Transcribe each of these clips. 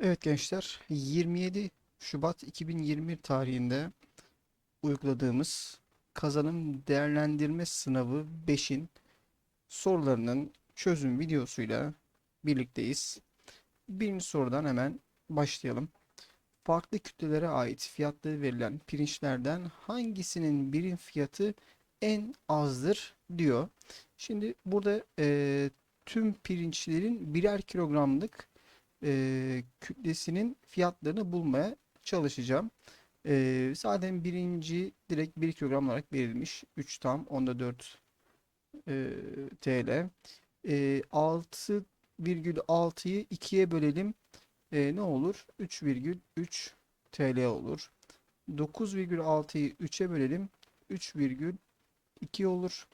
Evet gençler, 27 Şubat 2021 tarihinde uyguladığımız kazanım değerlendirme sınavı 5'in sorularının çözüm videosuyla birlikteyiz. Birinci sorudan hemen başlayalım. Farklı kütlelere ait fiyatları verilen pirinçlerden hangisinin birim fiyatı en azdır diyor. Şimdi burada eee, tüm pirinçlerin birer kilogramlık eee, kütlesinin fiyatlarını bulmaya çalışacağım. Eee, zaten birinci direkt 1 kilogram olarak verilmiş. 3 tam onda 4 eee, TL. Eee 6,6'yı 2'ye bölelim. Eee, ne olur? 3,3 TL olur. 9,6'yı 3'e bölelim. 3,2 olur.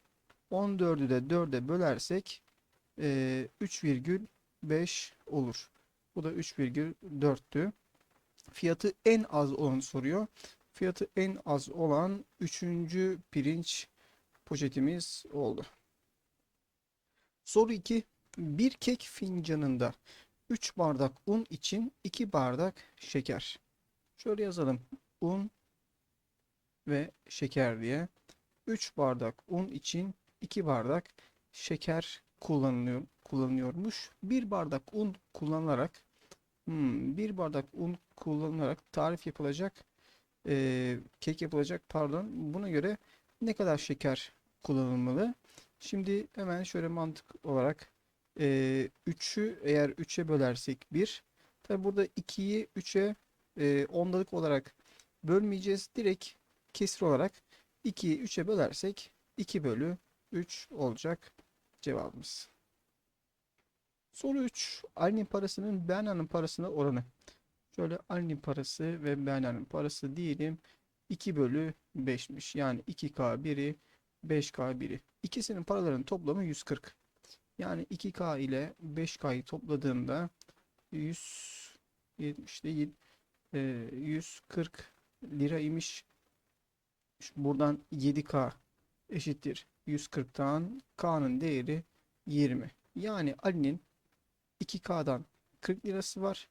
14'ü de 4'e bölersek eee 3,5 olur. Bu da 3,4'tü. Fiyatı en az olanı soruyor. Fiyatı en az olan 3. pirinç poşetimiz oldu. Soru 2. Bir kek fincanında 3 bardak un için 2 bardak şeker. Şöyle yazalım. Un ve şeker diye. 3 bardak un için 2 bardak şeker kullanılıyor, kullanılıyormuş. 1 bardak un kullanılarak Hmm, bir bardak un kullanılarak tarif yapılacak, eee, kek yapılacak pardon. Buna göre ne kadar şeker kullanılmalı? Şimdi hemen şöyle mantık olarak 3'ü eğer 3'e bölersek 1. Tabi burada 2'yi 3'e eee ondalık olarak bölmeyeceğiz. Direkt kesir olarak 2'yi 3'e bölersek 2 bölü 3 olacak cevabımız. Soru 3. Ali'nin parasının Berna'nın parasına oranı. Şöyle Ali'nin parası ve Berna'nın parası diyelim 2 bölü 5'miş. Yani 2K biri 5K biri. İkisinin paralarının toplamı 140. Yani 2K ile 5K'yı topladığımda 170 değil e, 140 lira imiş. Buradan 7K eşittir 140'tan K'nın değeri 20. Yani Ali'nin 2K'dan 40 lirası var.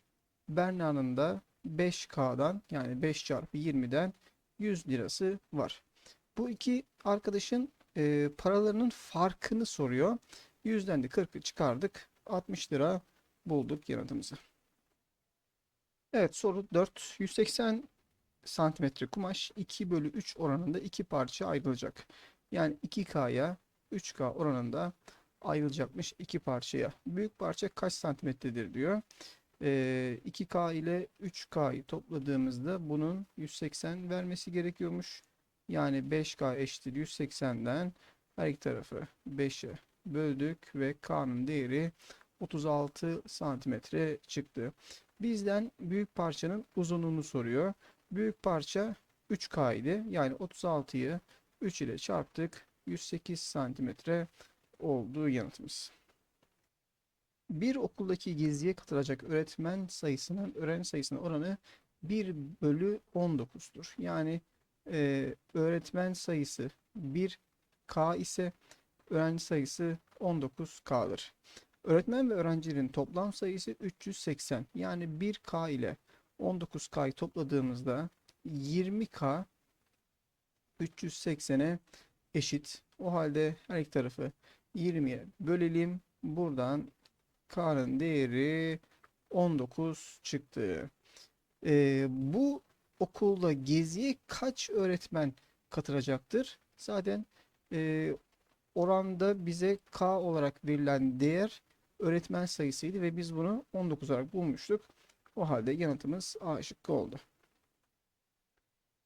Berna'nın da 5K'dan yani 5 çarpı 20'den 100 lirası var. Bu iki arkadaşın e, paralarının farkını soruyor. 100'den de 40'ı çıkardık. 60 lira bulduk yanıtımızı. Evet soru 4. 180 santimetre kumaş 2 bölü 3 oranında iki parça ayrılacak. Yani 2K'ya 3K oranında ayrılacakmış iki parçaya. Büyük parça kaç santimetredir diyor. Ee, 2K ile 3K'yı topladığımızda bunun 180 vermesi gerekiyormuş. Yani 5K eşittir 180'den her iki tarafı 5'e böldük ve K'nın değeri 36 santimetre çıktı. Bizden büyük parçanın uzunluğunu soruyor. Büyük parça 3K idi. Yani 36'yı 3 ile çarptık. 108 santimetre olduğu yanıtımız. Bir okuldaki geziye katılacak öğretmen sayısının öğrenci sayısının oranı 1 bölü 19'dur. Yani e, öğretmen sayısı 1K ise öğrenci sayısı 19K'dır. Öğretmen ve öğrencilerin toplam sayısı 380. Yani 1K ile 19K'yı topladığımızda 20K 380'e eşit. O halde her iki tarafı 20'ye bölelim. Buradan K'nın değeri 19 çıktı. Ee, bu okulda geziye kaç öğretmen katılacaktır? Zaten e, oranda bize K olarak verilen değer öğretmen sayısıydı ve biz bunu 19 olarak bulmuştuk. O halde yanıtımız A şıkkı oldu.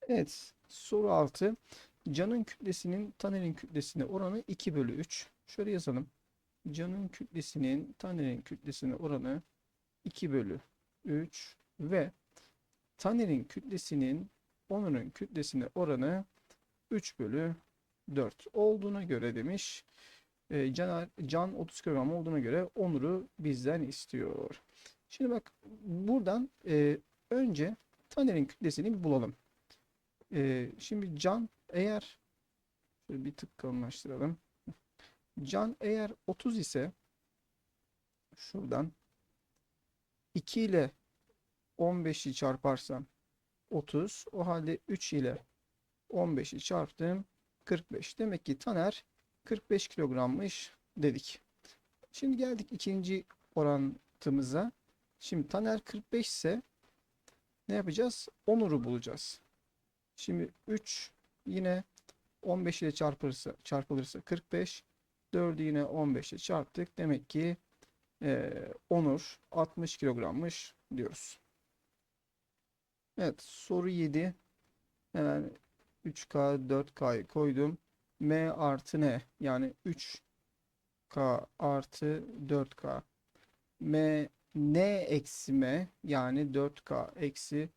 Evet, soru 6. Canın kütlesinin Taner'in kütlesine oranı 2 bölü 3. Şöyle yazalım. Canın kütlesinin Taner'in kütlesine oranı 2 bölü 3 ve Taner'in kütlesinin Onur'un kütlesine oranı 3 bölü 4 olduğuna göre demiş. E, Caner, Can 30 kilogram olduğuna göre Onur'u bizden istiyor. Şimdi bak buradan e, önce Taner'in kütlesini bulalım. E, şimdi Can eğer şöyle bir tık kalınlaştıralım. Can eğer 30 ise şuradan 2 ile 15'i çarparsam 30. O halde 3 ile 15'i çarptım 45. Demek ki Taner 45 kilogrammış dedik. Şimdi geldik ikinci orantımıza. Şimdi Taner 45 ise ne yapacağız? Onur'u bulacağız. Şimdi 3 yine 15 ile çarpılırsa, çarpılırsa 45. 4'ü yine 15 ile çarptık. Demek ki eee, Onur 60 kilogrammış diyoruz. Evet soru 7. Hemen 3K 4K'yı koydum. M artı ne? Yani 3K artı 4K. M N eksi M yani 4K eksi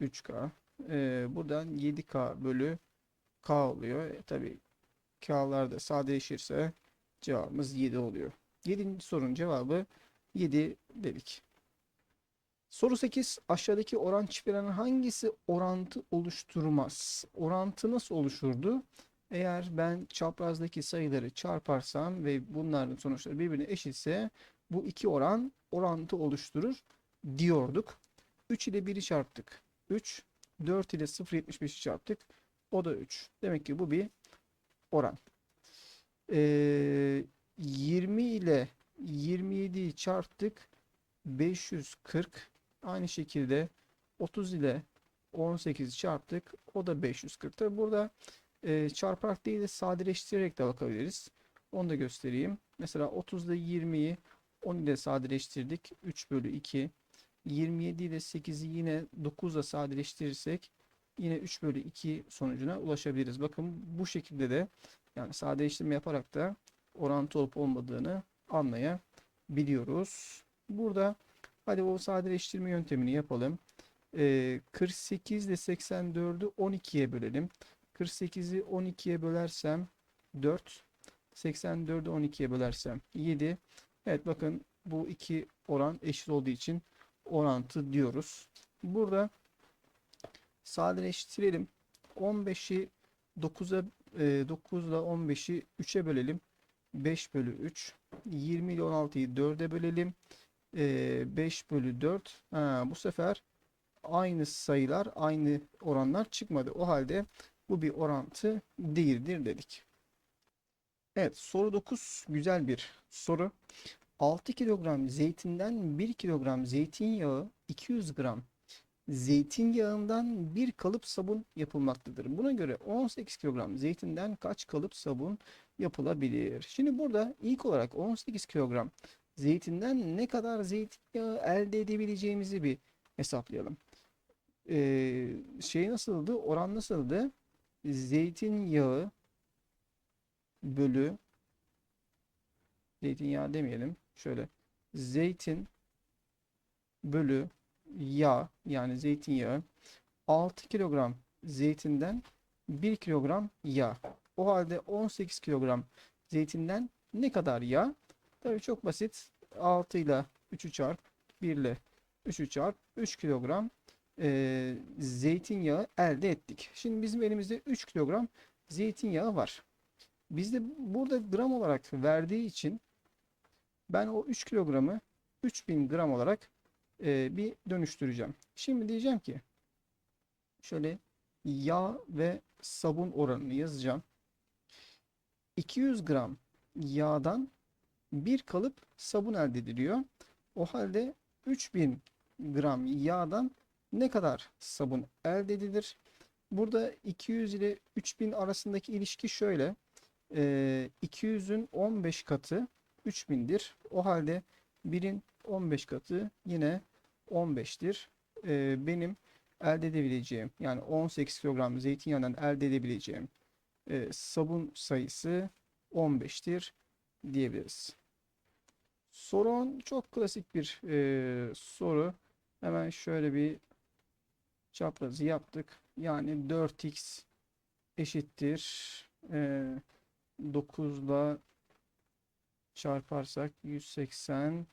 3K. Ee, buradan 7K bölü K oluyor. E, tabii K'lar da sadeleşirse cevabımız 7 oluyor. 7. sorunun cevabı 7 dedik. Soru 8. Aşağıdaki oran çiftlerinin hangisi orantı oluşturmaz? Orantı nasıl oluşurdu? Eğer ben çaprazdaki sayıları çarparsam ve bunların sonuçları birbirine eşitse bu iki oran orantı oluşturur diyorduk. 3 ile 1'i çarptık. 3. 4 ile 0.75'i çarptık. O da 3. Demek ki bu bir oran. Ee, 20 ile 27'yi çarptık. 540. Aynı şekilde 30 ile 18'i çarptık. O da 540. Tabi burada e, çarparak değil de sadeleştirerek de bakabiliriz. Onu da göstereyim. Mesela 30 ile 20'yi 10 ile sadeleştirdik. 3 bölü 2. 27 ile 8'i yine 9 ile sadeleştirirsek yine 3 bölü 2 sonucuna ulaşabiliriz. Bakın bu şekilde de yani sadeleştirme yaparak da orantı olup olmadığını anlayabiliyoruz. Burada hadi o sadeleştirme yöntemini yapalım. Ee, 48 ile 84'ü 12'ye bölelim. 48'i 12'ye bölersem 4. 84'ü 12'ye bölersem 7. Evet bakın bu iki oran eşit olduğu için orantı diyoruz. Burada sadeleştirelim. 15'i 9'a e, 9 ile 15'i 3'e bölelim. 5 bölü 3. 20 ile 16'yı 4'e bölelim. E, 5 bölü 4. Ha, bu sefer aynı sayılar, aynı oranlar çıkmadı. O halde bu bir orantı değildir dedik. Evet soru 9 güzel bir soru. 6 kilogram zeytinden 1 kilogram zeytinyağı 200 gram zeytinyağından bir kalıp sabun yapılmaktadır. Buna göre 18 kilogram zeytinden kaç kalıp sabun yapılabilir? Şimdi burada ilk olarak 18 kilogram zeytinden ne kadar zeytinyağı elde edebileceğimizi bir hesaplayalım. Ee, şey nasıldı? Oran nasıldı? Zeytinyağı bölü zeytinyağı demeyelim. Şöyle zeytin bölü yağ yani zeytinyağı 6 kilogram zeytinden 1 kilogram yağ. O halde 18 kilogram zeytinden ne kadar yağ? Tabii çok basit. 6 ile 3'ü çarp 1 ile 3'ü çarp 3 kilogram e, zeytinyağı elde ettik. Şimdi bizim elimizde 3 kilogram zeytinyağı var. Bizde burada gram olarak verdiği için ben o 3 kilogramı 3000 gram olarak e, bir dönüştüreceğim. Şimdi diyeceğim ki şöyle yağ ve sabun oranını yazacağım. 200 gram yağdan bir kalıp sabun elde ediliyor. O halde 3000 gram yağdan ne kadar sabun elde edilir? Burada 200 ile 3000 arasındaki ilişki şöyle. E, 200'ün 15 katı 3000'dir. O halde 1'in 15 katı yine 15'tir. Ee, benim elde edebileceğim yani 18 kilogram zeytinyağından elde edebileceğim e, sabun sayısı 15'tir diyebiliriz. Soru 10 çok klasik bir e, soru. Hemen şöyle bir çaprazı yaptık. Yani 4x eşittir e, 9 ile çarparsak 180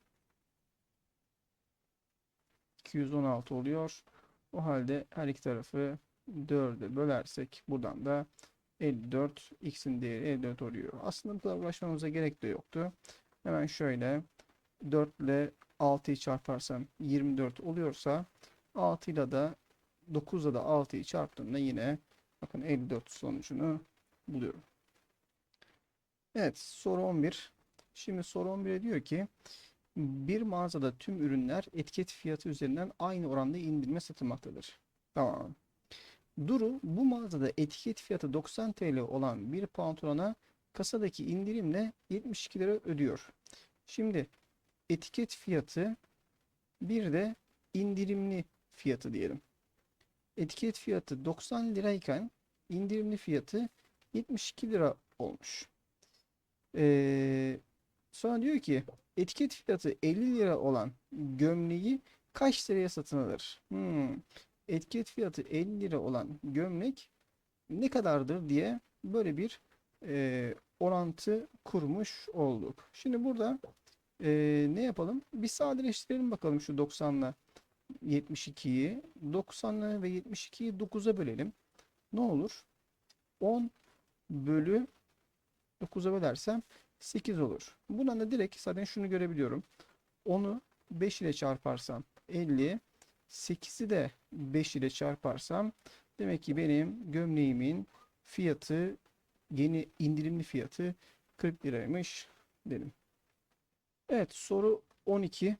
216 oluyor. O halde her iki tarafı 4'e bölersek buradan da 54 x'in değeri 54 oluyor. Aslında bu kadar uğraşmamıza gerek de yoktu. Hemen şöyle 4 ile 6'yı çarparsam 24 oluyorsa 6 ile de 9 ile de 6'yı çarptığımda yine bakın 54 sonucunu buluyorum. Evet soru 11. Şimdi soru 11'e diyor ki bir mağazada tüm ürünler etiket fiyatı üzerinden aynı oranda indirime satılmaktadır. Tamam. Duru bu mağazada etiket fiyatı 90 TL olan bir pantolona kasadaki indirimle 72 lira ödüyor. Şimdi etiket fiyatı bir de indirimli fiyatı diyelim. Etiket fiyatı 90 lirayken indirimli fiyatı 72 lira olmuş. Ee, sonra diyor ki etiket fiyatı 50 lira olan gömleği kaç liraya satın alır? Hmm. Etiket fiyatı 50 lira olan gömlek ne kadardır diye böyle bir e, orantı kurmuş olduk. Şimdi burada e, ne yapalım? Bir sadeleştirelim bakalım şu 90'la 72'yi. 90'la ve 72'yi 9'a bölelim. Ne olur? 10 bölü 9'a bölersem 8 olur. Buradan da direkt zaten şunu görebiliyorum. 10'u 5 ile çarparsam 50, 8'i de 5 ile çarparsam demek ki benim gömleğimin fiyatı yeni indirimli fiyatı 40 liraymış dedim. Evet soru 12.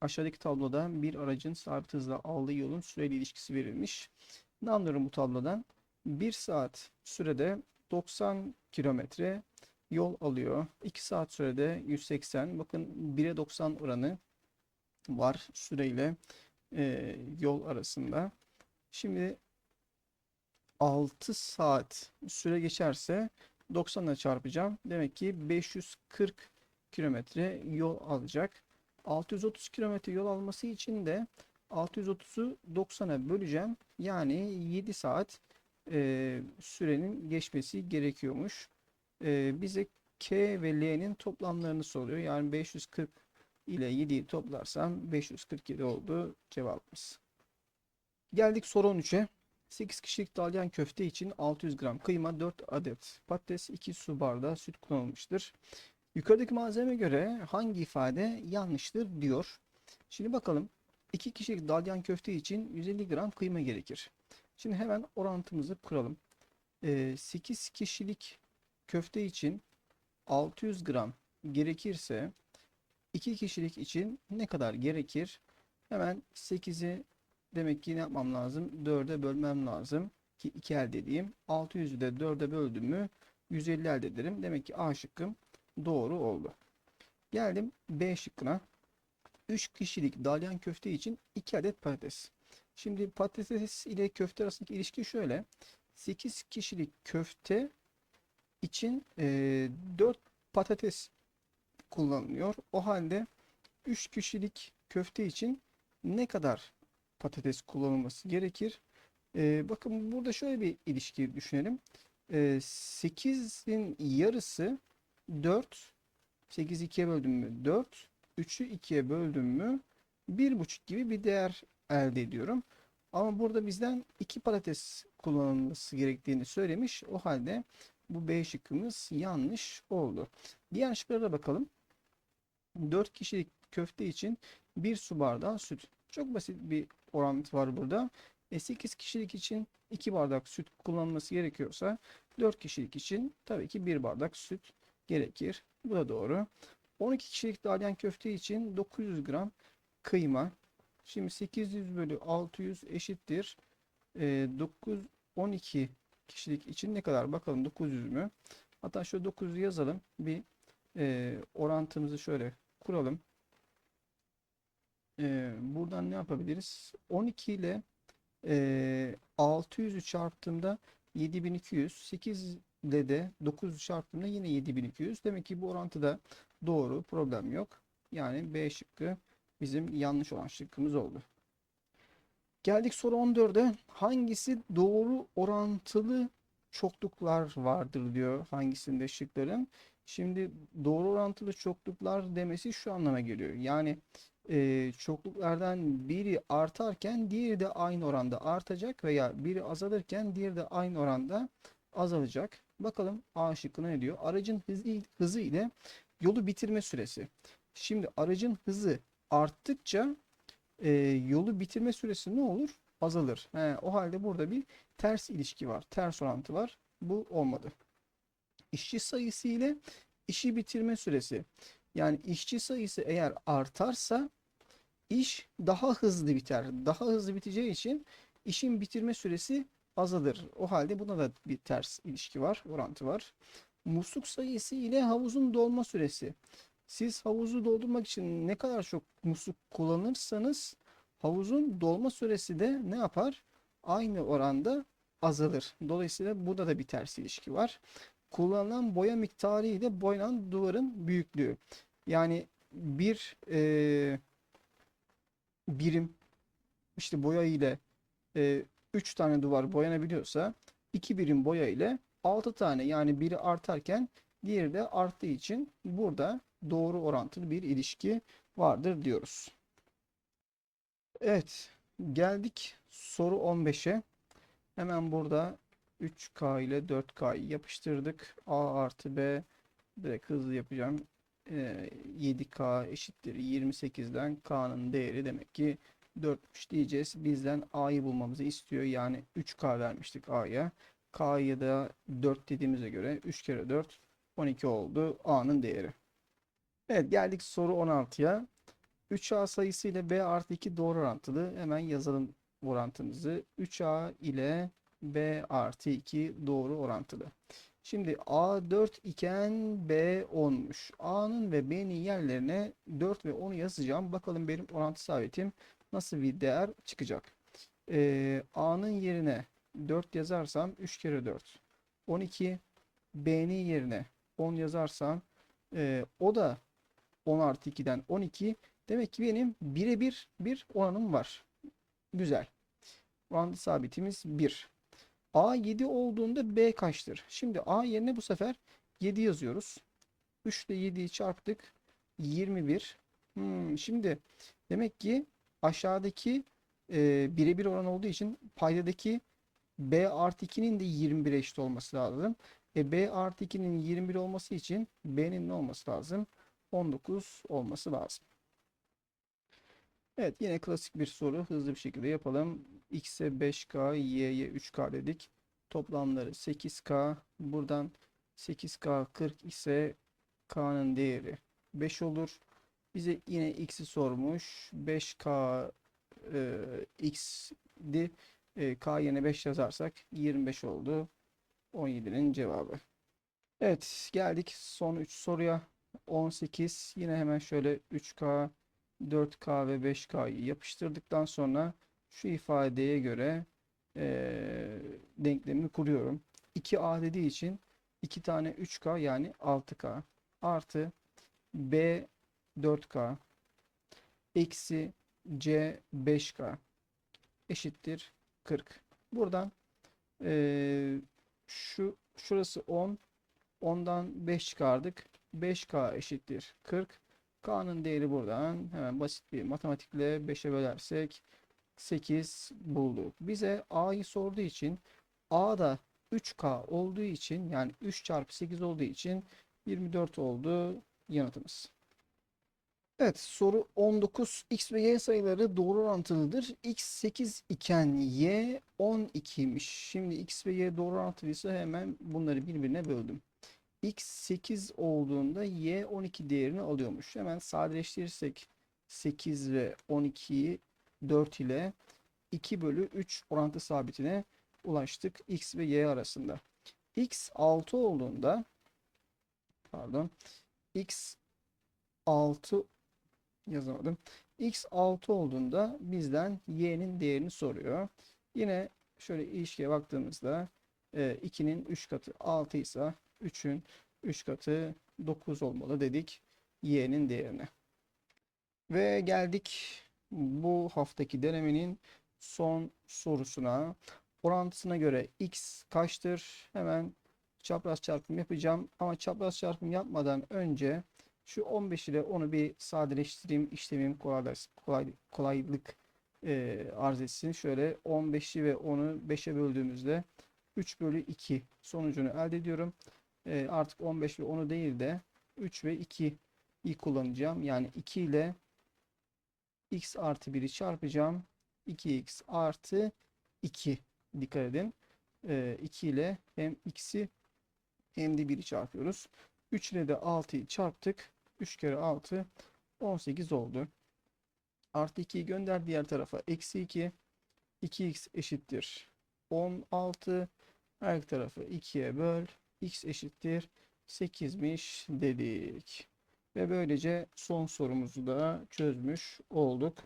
Aşağıdaki tabloda bir aracın sabit hızla aldığı yolun süreli ilişkisi verilmiş. Ne anlıyorum bu tablodan? 1 saat sürede 90 kilometre yol alıyor. 2 saat sürede 180. Bakın 1'e 90 oranı var süreyle e, yol arasında. Şimdi 6 saat süre geçerse 90 ile çarpacağım. Demek ki 540 kilometre yol alacak. 630 kilometre yol alması için de 630'u 90'a böleceğim. Yani 7 saat e, sürenin geçmesi gerekiyormuş. E, bize K ve L'nin toplamlarını soruyor. Yani 540 ile 7'yi toplarsam 547 oldu cevabımız. Geldik soru 13'e. 8 kişilik dalyan köfte için 600 gram kıyma, 4 adet patates, 2 su bardağı süt kullanılmıştır. Yukarıdaki malzeme göre hangi ifade yanlıştır diyor. Şimdi bakalım 2 kişilik dalyan köfte için 150 gram kıyma gerekir. Şimdi hemen orantımızı kuralım. Ee, 8 kişilik köfte için 600 gram gerekirse 2 kişilik için ne kadar gerekir? Hemen 8'i demek ki ne yapmam lazım? 4'e bölmem lazım ki 2 elde edeyim. 600'ü de 4'e böldüm mü 150 elde ederim. Demek ki A şıkkım doğru oldu. Geldim B şıkkına. 3 kişilik dalyan köfte için 2 adet patates. Şimdi patates ile köfte arasındaki ilişki şöyle. 8 kişilik köfte için e, 4 patates kullanılıyor. O halde 3 kişilik köfte için ne kadar patates kullanılması gerekir? E, bakın burada şöyle bir ilişki düşünelim. E, 8'in yarısı 4. 8 2'ye böldüm mü 4. 3'ü 2'ye böldüm mü 1,5 gibi bir değer elde ediyorum. Ama burada bizden 2 patates kullanılması gerektiğini söylemiş. O halde bu B şıkkımız yanlış oldu. Diğer şıklara bakalım. 4 kişilik köfte için 1 su bardağı süt. Çok basit bir orantı var burada. E 8 kişilik için 2 bardak süt kullanılması gerekiyorsa 4 kişilik için tabii ki 1 bardak süt gerekir. Bu da doğru. 12 kişilik dalyan köfte için 900 gram kıyma. Şimdi 800 bölü 600 eşittir. E, 9, 12 kişilik için ne kadar bakalım 900 mü? Hatta şöyle 900 yazalım. Bir e, orantımızı şöyle kuralım. E, buradan ne yapabiliriz? 12 ile e, 600'ü çarptığımda 7200. 8 ile de 9'u çarptığımda yine 7200. Demek ki bu orantıda doğru. Problem yok. Yani B şıkkı bizim yanlış olan şıkkımız oldu. Geldik soru 14'e. Hangisi doğru orantılı çokluklar vardır diyor hangisinde şıkların. Şimdi doğru orantılı çokluklar demesi şu anlama geliyor. Yani e, çokluklardan biri artarken diğeri de aynı oranda artacak veya biri azalırken diğeri de aynı oranda azalacak. Bakalım A şıkkına ne diyor? Aracın hızı, hızı ile yolu bitirme süresi. Şimdi aracın hızı arttıkça e, yolu bitirme süresi ne olur? Azalır. He, o halde burada bir ters ilişki var. Ters orantı var. Bu olmadı. İşçi sayısı ile işi bitirme süresi. Yani işçi sayısı eğer artarsa iş daha hızlı biter. Daha hızlı biteceği için işin bitirme süresi azalır. O halde buna da bir ters ilişki var, orantı var. Musluk sayısı ile havuzun dolma süresi. Siz havuzu doldurmak için ne kadar çok musluk kullanırsanız havuzun dolma süresi de ne yapar? Aynı oranda azalır. Dolayısıyla burada da bir ters ilişki var. Kullanılan boya miktarı ile boyanan duvarın büyüklüğü. Yani bir eee, birim işte boya ile 3 tane duvar boyanabiliyorsa 2 birim boya ile 6 tane yani biri artarken diğeri de arttığı için burada doğru orantılı bir ilişki vardır diyoruz. Evet, geldik soru 15'e. Hemen burada 3K ile 4K'yı yapıştırdık. A artı B direkt hızlı yapacağım. Ee, 7K eşittir 28'den K'nın değeri demek ki 4'müş diyeceğiz. Bizden A'yı bulmamızı istiyor. Yani 3K vermiştik A'ya. K'ya da 4 dediğimize göre 3 kere 4 12 oldu A'nın değeri. Evet geldik soru 16'ya. 3A sayısı ile B artı 2 doğru orantılı. Hemen yazalım orantımızı. 3A ile B artı 2 doğru orantılı. Şimdi A 4 iken B 10'muş. A'nın ve B'nin yerlerine 4 ve 10'u yazacağım. Bakalım benim orantı sabitim nasıl bir değer çıkacak. Ee, A'nın yerine 4 yazarsam 3 kere 4. 12. B'nin yerine 10 yazarsam e, o da 10 artı 2'den 12. Demek ki benim birebir bir oranım var. Güzel. Orantı sabitimiz 1. A 7 olduğunda B kaçtır? Şimdi A yerine bu sefer 7 yazıyoruz. 3 ile 7'yi çarptık. 21. Hmm, şimdi demek ki aşağıdaki e, birebir oran olduğu için paydadaki B artı 2'nin de 21'e eşit olması lazım. E, B artı 2'nin 21 olması için B'nin ne olması lazım? 19 olması lazım. Evet yine klasik bir soru. Hızlı bir şekilde yapalım. X'e 5K, Y'ye 3K dedik. Toplamları 8K. Buradan 8K 40 ise K'nın değeri 5 olur. Bize yine X'i sormuş. 5K e, X'di. E, K yerine 5 yazarsak 25 oldu. 17'nin cevabı. Evet geldik son 3 soruya. 18 yine hemen şöyle 3K 4K ve 5K'yı yapıştırdıktan sonra şu ifadeye göre e, denklemini kuruyorum. 2A dediği için 2 tane 3K yani 6K artı B 4K eksi C 5K eşittir 40. Buradan e, şu şurası 10 10'dan 5 çıkardık. 5K eşittir 40. K'nın değeri buradan hemen basit bir matematikle 5'e bölersek 8 bulduk. Bize A'yı sorduğu için A da 3K olduğu için yani 3 çarpı 8 olduğu için 24 oldu yanıtımız. Evet soru 19 x ve y sayıları doğru orantılıdır. x 8 iken y 12'ymiş. Şimdi x ve y doğru orantılıysa hemen bunları birbirine böldüm. X 8 olduğunda y 12 değerini alıyormuş. Hemen sadeleştirirsek 8 ve 12'yi 4 ile 2 bölü 3 orantı sabitine ulaştık x ve y arasında. x 6 olduğunda pardon x 6 yazamadım. x 6 olduğunda bizden y'nin değerini soruyor. Yine şöyle ilişkiye baktığımızda 2'nin 3 katı 6 ise 3'ün 3 katı 9 olmalı dedik y'nin değerine. Ve geldik bu haftaki denemenin son sorusuna. Orantısına göre x kaçtır? Hemen çapraz çarpım yapacağım. Ama çapraz çarpım yapmadan önce şu 15 ile onu bir sadeleştireyim. işlemim kolay, kolay, kolaylık e, arz etsin. Şöyle 15'i ve 10'u 5'e böldüğümüzde 3 bölü 2 sonucunu elde ediyorum. E, artık 15 ve 10'u değil de 3 ve 2 i kullanacağım. Yani 2 ile x artı 1'i çarpacağım. 2x artı 2. Dikkat edin. Ee, 2 ile hem x'i hem de 1'i çarpıyoruz. 3 ile de 6'yı çarptık. 3 kere 6 18 oldu. Artı 2'yi gönder diğer tarafa. Eksi 2. 2x eşittir 16. Her tarafı 2'ye böl. X eşittir 8'miş dedik. Ve böylece son sorumuzu da çözmüş olduk.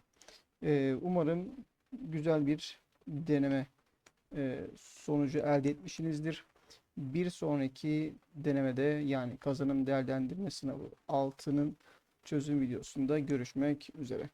Ee, umarım güzel bir deneme e, sonucu elde etmişsinizdir. Bir sonraki denemede yani kazanım değerlendirme sınavı 6'nın çözüm videosunda görüşmek üzere.